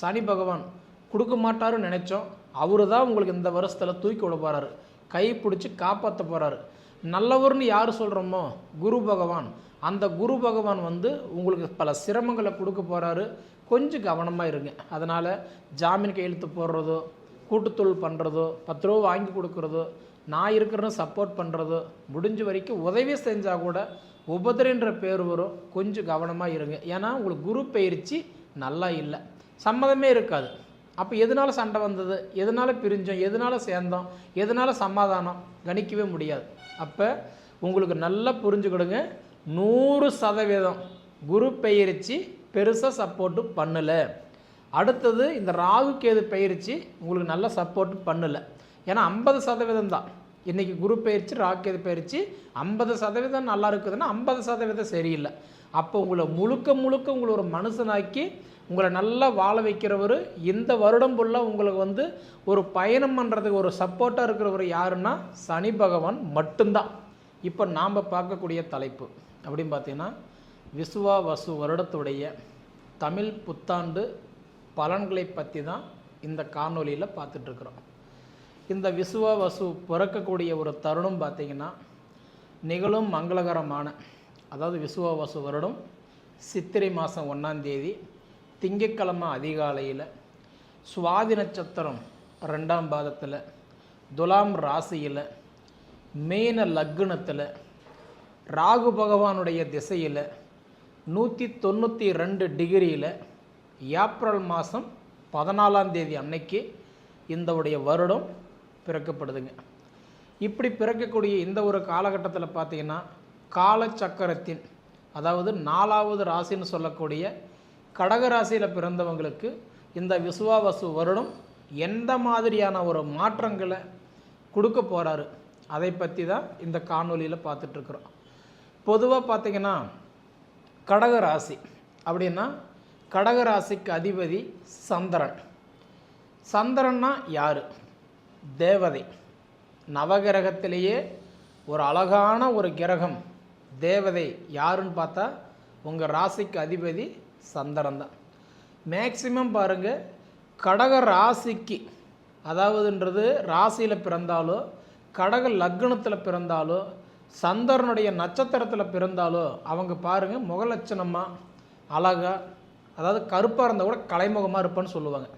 சனி பகவான் கொடுக்க மாட்டாருன்னு நினச்சோம். அவரு தான் உங்களுக்கு இந்த வருஷத்தில் தூக்கி விட போகிறாரு கை பிடிச்சி காப்பாற்ற போகிறாரு நல்லவர்னு யார் சொல்கிறோமோ குரு பகவான். அந்த குரு பகவான் வந்து உங்களுக்கு பல சிரமங்களை கொடுக்க போகிறாரு கொஞ்சம் கவனமாக இருங்க. அதனால் ஜாமீன் கையெழுத்து போடுறதோ கூட்டுத்தொழில் பண்ணுறதோ பத்து ரூபா வாங்கி கொடுக்குறதோ நான் இருக்கிறேன்னு சப்போர்ட் பண்ணுறதோ முடிஞ்ச வரைக்கும் உதவி செஞ்சால் கூட உபதிரன்ற பேர் வரும். கொஞ்சம் கவனமாக இருங்க. ஏன்னா உங்களுக்கு குரு பயிற்சி நல்லா இல்லை. சம்மதமே இருக்காது. அப்போ எதனால சண்டை வந்தது? எதனால பிரிஞ்சோம்? எதனால சேர்ந்தோம்? எதனால் சமாதானம்? கணிக்கவே முடியாது. அப்போ உங்களுக்கு நல்லா புரிஞ்சுக்கிடுங்க. நூறு சதவீதம் குரு பயிற்சி பெருசாக சப்போர்ட்டு பண்ணலை. அடுத்தது இந்த ராகு கேது பயிற்சி உங்களுக்கு நல்ல சப்போர்ட் பண்ணலை. ஏன்னா ஐம்பது சதவீதம் தான். இன்றைக்கி குரு பயிற்சி ராகு கேது பயிற்சி ஐம்பது சதவீதம் நல்லா இருக்குதுன்னா ஐம்பது சதவீதம் சரியில்லை. அப்போ உங்களை முழுக்க முழுக்க உங்களை ஒரு மனுஷனாக்கி உங்களை நல்லா வாழ வைக்கிறவர் இந்த வருடம் ஃபுல்லாக உங்களுக்கு வந்து ஒரு பயணம் பண்ணுறதுக்கு ஒரு சப்போர்ட்டாக இருக்கிறவர் யாருன்னா சனி பகவான் மட்டும்தான். இப்போ நாம் பார்க்கக்கூடிய தலைப்பு அப்படின்னு பார்த்தீங்கன்னா விசுவா வசு வருடத்துடைய தமிழ் புத்தாண்டு பலன்களை பற்றி தான் இந்த காணொலியில் பார்த்துட்ருக்குறோம் இந்த விசுவா வசு பிறக்கக்கூடிய ஒரு தருணம் பார்த்தீங்கன்னா நிகழும் மங்களகரமான அதாவது விசுவா வருடம் சித்திரை மாதம் ஒன்றாந்தேதி திங்கக்கிழமை திங்கட்கிழமை அதிகாலையில் சுவாதி நட்சத்திரம் ரெண்டாம் பாதத்தில் துலாம் ராசியில் மீன லக்னத்தில் ராகு பகவானுடைய திசையில் நூற்றி தொண்ணூற்றி ரெண்டு டிகிரியில் ஏப்ரல் மாதம் பதினாலாம் தேதி அன்னைக்கு இந்த உடைய வருடம் பிறக்கப்படுதுங்க. இப்படி பிறக்கக்கூடிய இந்த ஒரு காலகட்டத்தில் பார்த்தீங்கன்னா காலச்சக்கரத்தின் அதாவது நாலாவது ராசின்னு சொல்லக்கூடிய கடக ராசியில் பிறந்தவங்களுக்கு இந்த விசுவாவசு வருடம் எந்த மாதிரியான ஒரு மாற்றங்களை கொடுக்க போகிறாரு அதை பற்றி தான் இந்த காணொலியில் பார்த்துட்ருக்குறோம் பொதுவாக பார்த்திங்கன்னா கடக ராசி அப்படின்னா கடக ராசிக்கு அதிபதி சந்திரன். சந்திரன்னா யார்? தேவதை. நவகிரகத்திலேயே ஒரு அழகான ஒரு கிரகம் தேவதை யாருன்னு பார்த்தா உங்கள் ராசிக்கு அதிபதி சந்திரன் தான். மேக்சிமம் பாருங்கள் கடக ராசிக்கு அதாவதுன்றது ராசியில் பிறந்தாலோ கடக லக்னத்தில் பிறந்தாலோ சந்திரனுடைய நட்சத்திரத்தில் பிறந்தாலோ அவங்க பாருங்கள் முகலட்சணமாக அழகா அதாவது கருப்பாக இருந்தால் கூட கலைமுகமாக இருப்பான்னு சொல்லுவாங்க.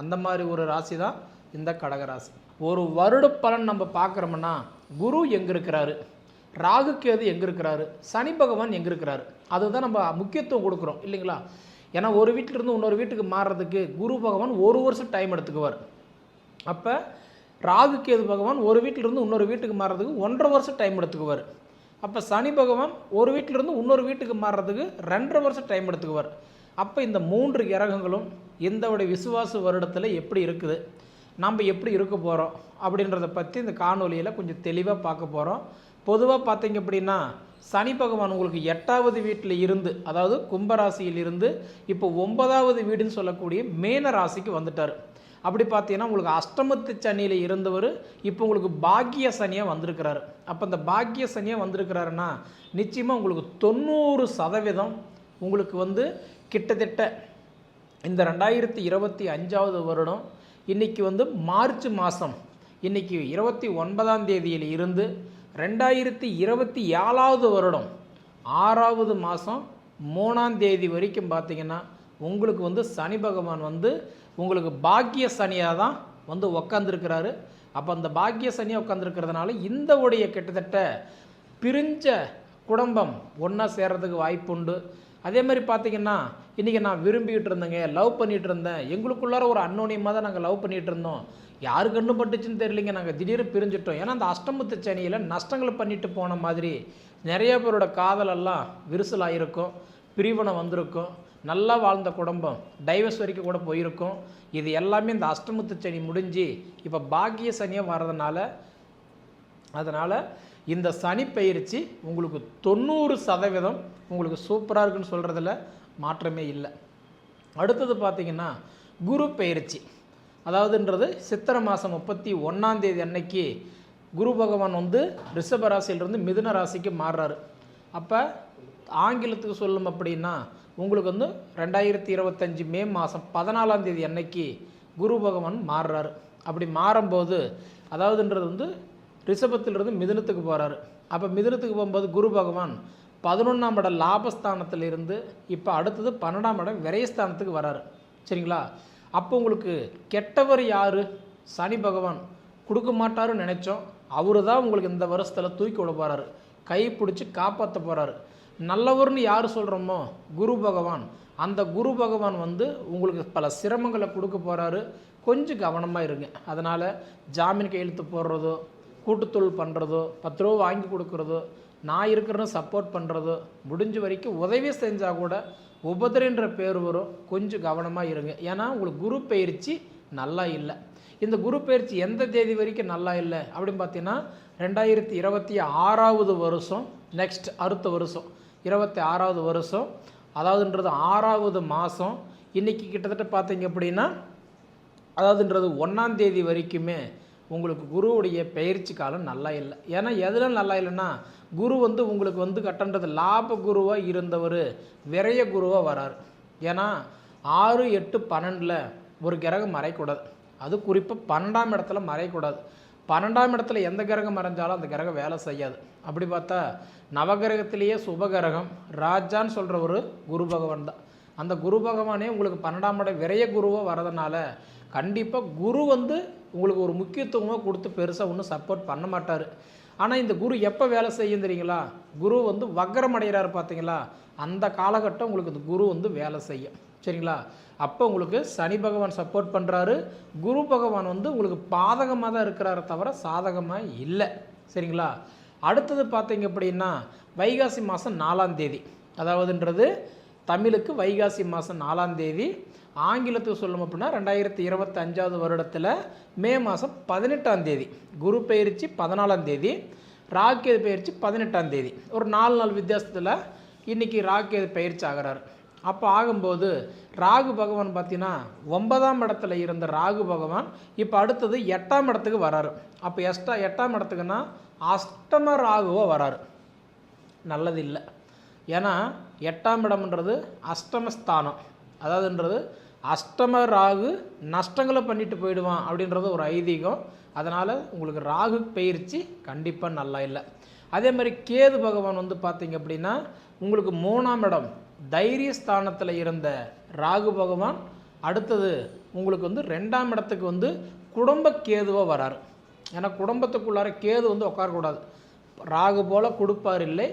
அந்த மாதிரி ஒரு ராசி தான் இந்த கடகராசி ஒரு வருட பலன் நம்ம பார்க்குறோம்னா குரு எங்கே இருக்கிறாரு? ராகு கேது எங்கே இருக்கிறாரு? சனி பகவான் எங்கே இருக்கிறாரு? அதுதான் நம்ம முக்கியத்துவம் கொடுக்குறோம் இல்லைங்களா? ஏன்னா ஒரு வீட்டிலிருந்து இன்னொரு வீட்டுக்கு மாறுறதுக்கு குரு பகவான் ஒரு வருஷம் டைம் எடுத்துக்குவார். அப்போ ராகு கேது பகவான் ஒரு வீட்டிலிருந்து இன்னொரு வீட்டுக்கு மாறுறதுக்கு ஒன்றரை வருஷம் டைம் எடுத்துக்குவார். அப்போ சனி பகவான் ஒரு வீட்டிலிருந்து இன்னொரு வீட்டுக்கு மாறுறதுக்கு ரெண்டரை வருஷம் டைம் எடுத்துக்குவார். அப்போ இந்த மூன்று கிரகங்களும் இந்தவுடைய விசுவாச வருடத்தில் எப்படி இருக்குது நம்ம எப்படி இருக்க போகிறோம் அப்படின்றத பற்றி இந்த காணொலியில் கொஞ்சம் தெளிவாக பார்க்க போகிறோம் பொதுவாக பார்த்தீங்க அப்படின்னா சனி பகவான் உங்களுக்கு எட்டாவது வீட்டில் இருந்து அதாவது கும்பராசியில் இருந்து இப்போ ஒன்பதாவது வீடுன்னு சொல்லக்கூடிய மேன ராசிக்கு வந்துட்டார். அப்படி பார்த்தீங்கன்னா உங்களுக்கு அஷ்டமத்து சனியில் இருந்தவர் இப்போ உங்களுக்கு பாக்கிய சனியாக வந்திருக்கிறாரு. அப்போ இந்த பாக்கிய சனியாக வந்திருக்கிறாருன்னா நிச்சயமாக உங்களுக்கு தொண்ணூறு சதவீதம் உங்களுக்கு வந்து கிட்டத்தட்ட இந்த ரெண்டாயிரத்தி இருபத்தி அஞ்சாவது வருடம் இன்றைக்கி வந்து மார்ச் மாதம் இன்றைக்கி இருபத்தி ஒன்பதாம் தேதியில் இருந்து ரெண்டாயிரத்தி இருபத்தி ஏழாவது வருடம் ஆறாவது மாதம் மூணாம் தேதி வரைக்கும் பார்த்தீங்கன்னா உங்களுக்கு வந்து சனி பகவான் வந்து உங்களுக்கு பாக்கிய சனியாக தான் வந்து உக்காந்துருக்கிறாரு. அப்போ அந்த பாக்கிய சனியாக உட்காந்துருக்கிறதுனால இந்த உடைய கிட்டத்தட்ட பிரிஞ்ச குடும்பம் ஒன்றா சேர்றதுக்கு வாய்ப்புண்டு. அதே மாதிரி பார்த்தீங்கன்னா இன்றைக்கி நான் விரும்பிக்கிட்டு இருந்தேங்க லவ் பண்ணிகிட்டு இருந்தேன் எங்களுக்குள்ளார ஒரு அன்னோனியமாக தான் நாங்கள் லவ் பண்ணிகிட்டு இருந்தோம் யாரு கண்ணு பட்டுச்சுன்னு தெரியலிங்க நாங்கள் திடீர்னு பிரிஞ்சிட்டோம். ஏன்னா அந்த அஷ்டமத்து சனியில் நஷ்டங்கள் பண்ணிட்டு போன மாதிரி நிறைய பேரோட காதலெல்லாம் விரிசலாகிருக்கும் பிரிவினை வந்திருக்கும். நல்லா வாழ்ந்த குடும்பம் டைவர்ஸ் வரைக்கும் கூட போயிருக்கும். இது எல்லாமே இந்த அஷ்டமத்து சனி முடிஞ்சு இப்போ பாக்கிய சனியாக வர்றதுனால அதனால் இந்த சனி பயிற்சி உங்களுக்கு தொண்ணூறு சதவீதம் உங்களுக்கு சூப்பராக இருக்குன்னு சொல்கிறதுல மாற்றமே இல்லை. அடுத்தது பார்த்திங்கன்னா குரு பயிற்சி. அதாவதுன்றது சித்திரை மாதம் முப்பத்தி ஒன்றாந்தேதி அன்னைக்கு குரு பகவான் வந்து ரிஷப ராசியிலிருந்து மிதுன ராசிக்கு மாறுறாரு. அப்போ ஆங்கிலத்துக்கு சொல்லும் அப்படின்னா உங்களுக்கு வந்து ரெண்டாயிரத்தி இருபத்தஞ்சி மே மாதம் பதினாலாம் தேதி அன்னைக்கு குரு பகவான் மாறுறாரு. அப்படி மாறும்போது அதாவதுன்றது வந்து ரிஷபத்திலிருந்து மிதுனத்துக்கு போகிறாரு அப்போ மிதுனத்துக்கு போகும்போது குரு பகவான் பதினொன்றாம் இடம் லாபஸ்தானத்திலிருந்து இப்போ அடுத்தது பன்னெண்டாம் இடம் விரயஸ்தானத்துக்கு வராரு. சரிங்களா? அப்போ உங்களுக்கு கெட்டவர் யார்? சனி பகவான். கொடுக்க மாட்டாருன்னு நினச்சோம். அவரு தான் உங்களுக்கு இந்த வருஷத்தில் தூக்கி விட போகிறாரு கை பிடிச்சி காப்பாற்ற போகிறாரு நல்லவர்னு யார் சொல்கிறோமோ குரு பகவான். அந்த குரு பகவான் வந்து உங்களுக்கு பல சிரமங்களை கொடுக்க போகிறாரு கொஞ்சம் கவனமாக இருங்க. அதனால் ஜாமீன் கையெழுத்து போடுறதோ கூட்டுத்தொழில் பண்ணுறதோ பத்து ரூபா வாங்கி கொடுக்குறதோ நான் இருக்கிறேன்னு சப்போர்ட் பண்ணுறதோ முடிஞ்ச வரைக்கும் உதவி செஞ்சால் கூட உபதிரன்ற பேர் வரும். கொஞ்சம் கவனமாக இருங்க. ஏன்னா உங்களுக்கு குரு பயிற்சி நல்லா இல்லை. இந்த குரு பயிற்சி எந்த தேதி வரைக்கும் நல்லா இல்லை? அப்படின்னு பார்த்தீங்கன்னா ரெண்டாயிரத்தி இருபத்தி ஆறாவது வருஷம் நெக்ஸ்ட் அடுத்த வருஷம். இருபத்தி ஆறாவது வருஷம் அதாவதுன்றது ஆறாவது மாதம் இன்றைக்கி கிட்டத்தட்ட பார்த்தீங்க அப்படின்னா அதாவதுன்றது ஒன்றாம் தேதி வரைக்குமே உங்களுக்கு குருவுடைய பயிற்சி காலம் நல்லா இல்லை. ஏன்னா எதில் நல்லா இல்லைன்னா குரு வந்து உங்களுக்கு வந்து கட்டன்றது லாப குருவாக இருந்தவர் விரைய குருவாக வரார். ஏன்னா ஆறு எட்டு பன்னெண்டில் ஒரு கிரகம் மறைக்கூடாது. அது குறிப்பாக பன்னெண்டாம் இடத்துல மறையக்கூடாது பன்னெண்டாம் இடத்துல எந்த கிரகம் மறைஞ்சாலும் அந்த கிரகம் வேலை செய்யாது. அப்படி பார்த்தா நவகிரகத்திலேயே சுபகிரகம் ராஜான்னு சொல்கிற ஒரு குரு பகவான் தான். அந்த குரு பகவானே உங்களுக்கு பன்னெண்டாம் இடம் விரைய குருவாக வரதுனால கண்டிப்பாக குரு வந்து உங்களுக்கு ஒரு முக்கியத்துவமாக கொடுத்து பெருசாக ஒன்றும் சப்போர்ட் பண்ண மாட்டார். ஆனால் இந்த குரு எப்போ வேலை செய்யும் தெரியுங்களா? குரு வந்து வக்கரம் அடைகிறாரு பார்த்தீங்களா அந்த காலகட்டம் உங்களுக்கு இந்த குரு வந்து வேலை செய்யும். சரிங்களா? அப்போ உங்களுக்கு சனி பகவான் சப்போர்ட் பண்ணுறாரு குரு பகவான் வந்து உங்களுக்கு பாதகமாக தான் இருக்கிறார தவிர சாதகமாக இல்லை. சரிங்களா? அடுத்தது பார்த்தீங்க அப்படின்னா வைகாசி மாதம் நாலாம் தேதி. அதாவதுன்றது தமிழுக்கு வைகாசி மாதம் நாலாம் தேதி. ஆங்கிலத்துக்கு சொல்லணும் அப்படின்னா ரெண்டாயிரத்தி இருபத்தி அஞ்சாவது வருடத்தில் மே மாதம் பதினெட்டாம் தேதி. குரு பயிற்சி பதினாலாம் தேதி ராக்கேது பயிற்சி பதினெட்டாம் தேதி. ஒரு நாலு நாள் வித்தியாசத்தில் இன்றைக்கி ராக்கேது பயிற்சி ஆகிறார் அப்போ ஆகும்போது ராகு பகவான் பார்த்தீங்கன்னா ஒன்பதாம் இடத்துல இருந்த ராகு பகவான் இப்போ அடுத்தது எட்டாம் இடத்துக்கு வராரு. அப்போ எஸ்டா எட்டாம் இடத்துக்குன்னா அஷ்டம ராகுவோ வராரு. நல்லது இல்லை ஏன்னா எட்டாம் இடம்ன்றது அஷ்டமஸ்தானம். அதாவதுன்றது அஷ்டம ராகு நஷ்டங்களை பண்ணிட்டு போயிடுவான் அப்படின்றது ஒரு ஐதீகம். அதனால் உங்களுக்கு ராகு பயிற்சி கண்டிப்பாக நல்லா இல்லை. அதே மாதிரி கேது பகவான் வந்து பார்த்தீங்க அப்படின்னா உங்களுக்கு மூணாம் இடம் தைரிய ஸ்தானத்தில் இருந்த ராகு பகவான் அடுத்தது உங்களுக்கு வந்து ரெண்டாம் இடத்துக்கு வந்து குடும்ப கேதுவாக வராரு. ஏன்னா குடும்பத்துக்குள்ளார கேது வந்து உட்காரக்கூடாது. ராகு போல் கொடுப்பார் இல்லை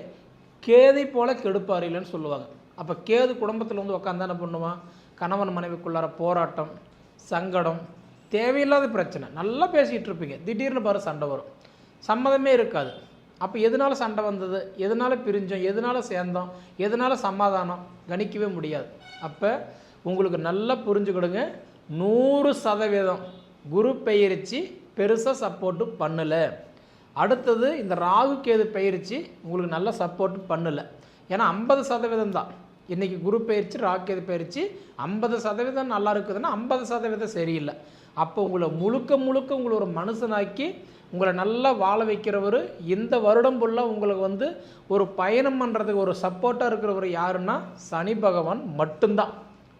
கேதை போல் கெடுப்பார் இல்லைன்னு சொல்லுவாங்க. அப்போ கேது குடும்பத்தில் வந்து உட்காந்து என்ன பண்ணுவான்? கணவன் மனைவிக்குள்ளார போராட்டம் சங்கடம் தேவையில்லாத பிரச்சனை. நல்லா பேசிகிட்டு இருப்பீங்க. திடீர்னு பாரு சண்டை வரும். சம்மதமே இருக்காது. அப்போ எதனால சண்டை வந்தது? எதனால பிரிஞ்சோம்? எதனால சேர்ந்தோம்? எதனால் சமாதானம்? கணிக்கவே முடியாது. அப்போ உங்களுக்கு நல்லா புரிஞ்சுக்கிடுங்க. நூறு சதவீதம் குரு பயிற்சி பெருசாக சப்போர்ட்டு பண்ணலை. அடுத்தது இந்த ராகு கேது பயிற்சி உங்களுக்கு நல்ல சப்போர்ட் பண்ணலை. ஏன்னா ஐம்பது சதவீதம் தான். இன்றைக்கி குரு பயிற்சி ராகு பயிற்சி ஐம்பது சதவீதம் நல்லா இருக்குதுன்னா ஐம்பது சதவீதம் சரியில்லை. அப்போ உங்களை முழுக்க முழுக்க உங்களை ஒரு மனுஷனாக்கி உங்களை நல்லா வாழ வைக்கிறவர் இந்த வருடம் ஃபுல்லாக உங்களுக்கு வந்து ஒரு பயணம் பண்ணுறதுக்கு ஒரு சப்போர்ட்டாக இருக்கிறவர் யாருன்னா சனி பகவான் மட்டும்தான்.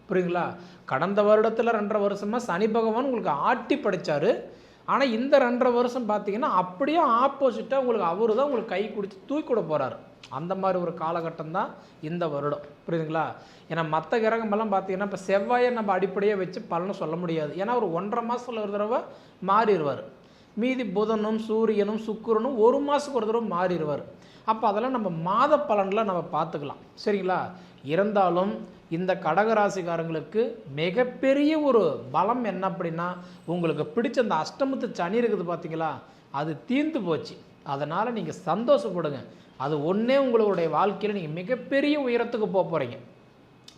புரியுங்களா கடந்த வருடத்தில் ரெண்டரை வருஷமாக சனி பகவான் உங்களுக்கு ஆட்டி படைத்தார் ஆனால் இந்த ரெண்டரை வருஷம் பார்த்தீங்கன்னா அப்படியே ஆப்போசிட்டாக உங்களுக்கு அவர் தான் உங்களுக்கு கை குடித்து தூக்கி விட போகிறாரு அந்த மாதிரி ஒரு காலகட்டம் தான் இந்த வருடம். புரியுதுங்களா? ஏன்னா மற்ற கிரகமெல்லாம் பார்த்தீங்கன்னா இப்போ செவ்வாயை நம்ம அடிப்படையாக வச்சு பலனும் சொல்ல முடியாது. ஏன்னா ஒரு ஒன்றரை மாதத்தில் ஒரு தடவை மாறிடுவார். மீதி புதனும் சூரியனும் சுக்கிரனும் ஒரு மாதத்துக்கு ஒரு தடவை மாறிடுவார். அப்போ அதெல்லாம் நம்ம மாத பலனில் நம்ம பார்த்துக்கலாம் சரிங்களா? இருந்தாலும் இந்த கடகராசிக்காரங்களுக்கு மிகப்பெரிய ஒரு பலம் என்ன அப்படின்னா உங்களுக்கு பிடிச்ச அந்த அஷ்டமத்து சனி இருக்குது பார்த்தீங்களா அது தீர்ந்து போச்சு. அதனால் நீங்கள் சந்தோஷப்படுங்க. அது ஒன்றே உங்களுடைய வாழ்க்கையில் நீங்கள் மிகப்பெரிய உயரத்துக்கு போக போகிறீங்க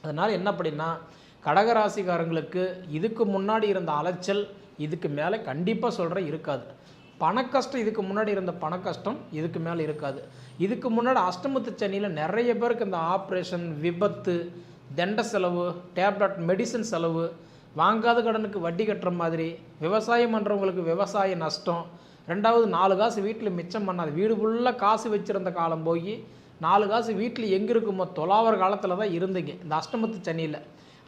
அதனால் என்ன அப்படின்னா கடகராசிக்காரங்களுக்கு இதுக்கு முன்னாடி இருந்த அலைச்சல் இதுக்கு மேலே கண்டிப்பாக சொல்கிறேன் இருக்காது. பணக்கஷ்டம் இதுக்கு முன்னாடி இருந்த பணக்கஷ்டம் இதுக்கு மேலே இருக்காது. இதுக்கு முன்னாடி அஷ்டமத்து சனியில் நிறைய பேருக்கு இந்த ஆப்ரேஷன் விபத்து தண்ட செலவு டேப்லெட் மெடிசன் செலவு வாங்காத கடனுக்கு வட்டி கட்டுற மாதிரி விவசாயம் பண்ணுறவங்களுக்கு விவசாய நஷ்டம் ரெண்டாவது நாலு காசு வீட்டில் மிச்சம் பண்ணாது வீடு ஃபுல்லாக காசு வச்சுருந்த காலம் போய் நாலு காசு வீட்டில் எங்கே இருக்குமோ தொலாவர் காலத்தில் தான் இருந்தீங்க இந்த அஷ்டமத்து சனியில்.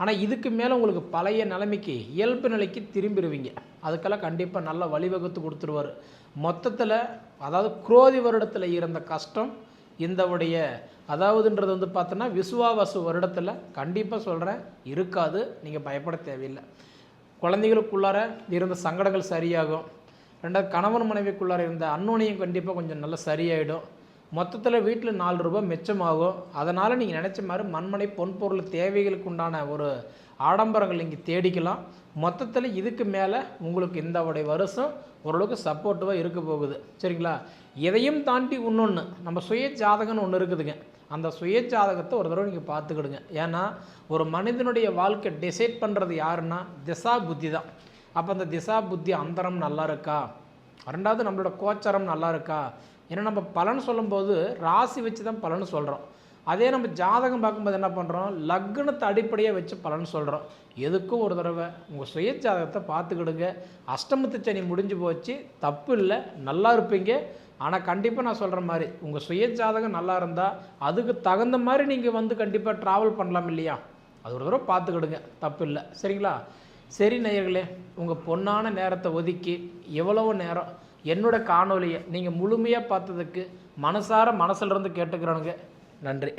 ஆனால் இதுக்கு மேலே உங்களுக்கு பழைய நிலைமைக்கு இயல்பு நிலைக்கு திரும்பிடுவீங்க அதுக்கெல்லாம் கண்டிப்பாக நல்லா வழிவகுத்து கொடுத்துருவார். மொத்தத்தில் அதாவது குரோதி வருடத்தில் இருந்த கஷ்டம் இந்த உடைய அதாவதுன்றது வந்து பார்த்தோன்னா விசுவாவாசு வருடத்தில் கண்டிப்பாக சொல்கிறேன் இருக்காது நீங்கள் பயப்பட தேவையில்லை. குழந்தைகளுக்குள்ளார இருந்த சங்கடங்கள் சரியாகும். ரெண்டாவது கணவன் மனைவிக்குள்ளார இருந்த அன்னோனையும் கண்டிப்பாக கொஞ்சம் நல்லா சரியாயிடும். மொத்தத்தில் வீட்டில் நாலு ரூபாய் மிச்சமாகும். அதனால் நீங்கள் நினச்ச மாதிரி மண்மனை பொன்பொருள் தேவைகளுக்கு உண்டான ஒரு ஆடம்பரங்கள் இங்கே தேடிக்கலாம். மொத்தத்தில் இதுக்கு மேலே உங்களுக்கு இந்த உடைய வருஷம் ஓரளவுக்கு சப்போர்ட்டிவாக இருக்க போகுது. சரிங்களா? இதையும் தாண்டி இன்னொன்று நம்ம சுய ஜாதகம்னு ஒன்று இருக்குதுங்க. அந்த சுய ஜாதகத்தை ஒரு தடவை நீங்கள் பார்த்துக்கிடுங்க. ஏன்னா ஒரு மனிதனுடைய வாழ்க்கை டிசைட் பண்ணுறது யாருன்னா திசா புத்தி தான். அப்போ அந்த திசா புத்தி அந்தரம் நல்லா இருக்கா? ரெண்டாவது நம்மளோட கோச்சரம் நல்லா இருக்கா? ஏன்னா நம்ம பலன் சொல்லும்போது ராசி வச்சு தான் பலன் சொல்கிறோம் அதே நம்ம ஜாதகம் பார்க்கும்போது என்ன பண்ணுறோம் லக்னத்தை அடிப்படையாக வச்சு பலன் சொல்கிறோம் எதுக்கும் ஒரு தடவை உங்கள் சுய ஜாதகத்தை பார்த்துக்கிடுங்க. அஷ்டமத்து சனி முடிஞ்சு போச்சு. தப்பு இல்லை. நல்லா இருப்பீங்க. ஆனால் கண்டிப்பாக நான் சொல்கிற மாதிரி உங்கள் சுய ஜாதகம் நல்லா இருந்தால் அதுக்கு தகுந்த மாதிரி நீங்கள் வந்து கண்டிப்பாக ட்ராவல் பண்ணலாம் இல்லையா? அது ஒரு தடவை பார்த்துக்கிடுங்க. தப்பு இல்லை. சரிங்களா? சரி நேயர்களே உங்கள் பொன்னான நேரத்தை ஒதுக்கி எவ்வளவு நேரம் என்னோட காணொலியை நீங்கள் முழுமையாக பார்த்ததுக்கு மனசார மனசிலிருந்து கேட்டுக்கிறோனுங்க நன்றி.